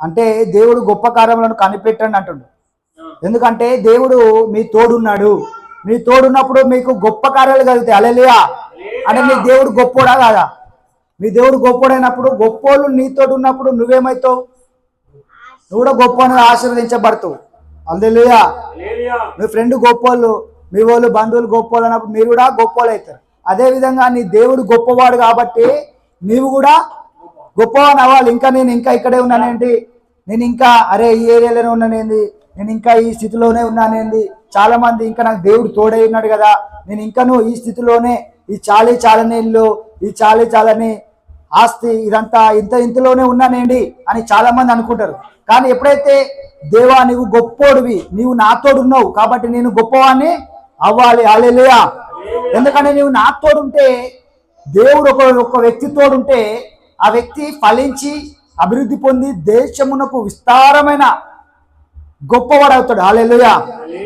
అంటే దేవుడు గొప్ప కార్యములను కనిపెట్టండి అంటుండు. ఎందుకంటే దేవుడు మీ తోడున్నాడు. మీ తోడున్నప్పుడు మీకు గొప్ప కార్యాలు కలుగుతాయి అలెలియా అంటే మీ దేవుడు గొప్పోడా కాదా? మీ దేవుడు గొప్పోడైనప్పుడు గొప్పోళ్ళు నీతోటి ఉన్నప్పుడు నువ్వేమవుతావు నువ్వు కూడా గొప్ప అనేది ఆశీర్వదించబడతావు అల్లెలుయా మీ ఫ్రెండ్ గొప్పోళ్ళు మీ వాళ్ళు బంధువులు గొప్పోళ్ళు అన్నప్పుడు మీరు కూడా గొప్పోళ్ళు అవుతారు. అదే విధంగా నీ దేవుడు గొప్పవాడు కాబట్టి నీవు కూడా గొప్పవాడు అవ్వాలి. ఇంకా నేను ఇంకా ఇక్కడే ఉన్నానేంటి? నేను ఇంకా అరే ఈ ఏరియాలోనే ఉన్నానేంది? నేను ఇంకా ఈ స్థితిలోనే ఉన్నానేంది? చాలా మంది ఇంకా నాకు దేవుడు తోడై ఉన్నాడు కదా. నేను ఇంకను ఈ స్థితిలోనే ఈ చాలీ చాలని ఇల్లు ఈ చాలీ చాలని ఆస్తి ఇదంతా ఇంత ఇంతలోనే ఉన్నానేండి అని చాలా మంది అనుకుంటారు. కానీ ఎప్పుడైతే దేవా నీవు గొప్పోడివి నీవు నాతోడున్నావు కాబట్టి నేను గొప్పవాణ్ణి అవ్వాలి. అలెలుయా ఎందుకంటే నీవు నాతోడుంటే దేవుడు ఒక ఒక వ్యక్తి తోడుంటే ఆ వ్యక్తి ఫలించి అభివృద్ధి పొంది దేశమునకు విస్తారమైన గొప్పవాడవుతాడు. అవుతాడు అలెలుయా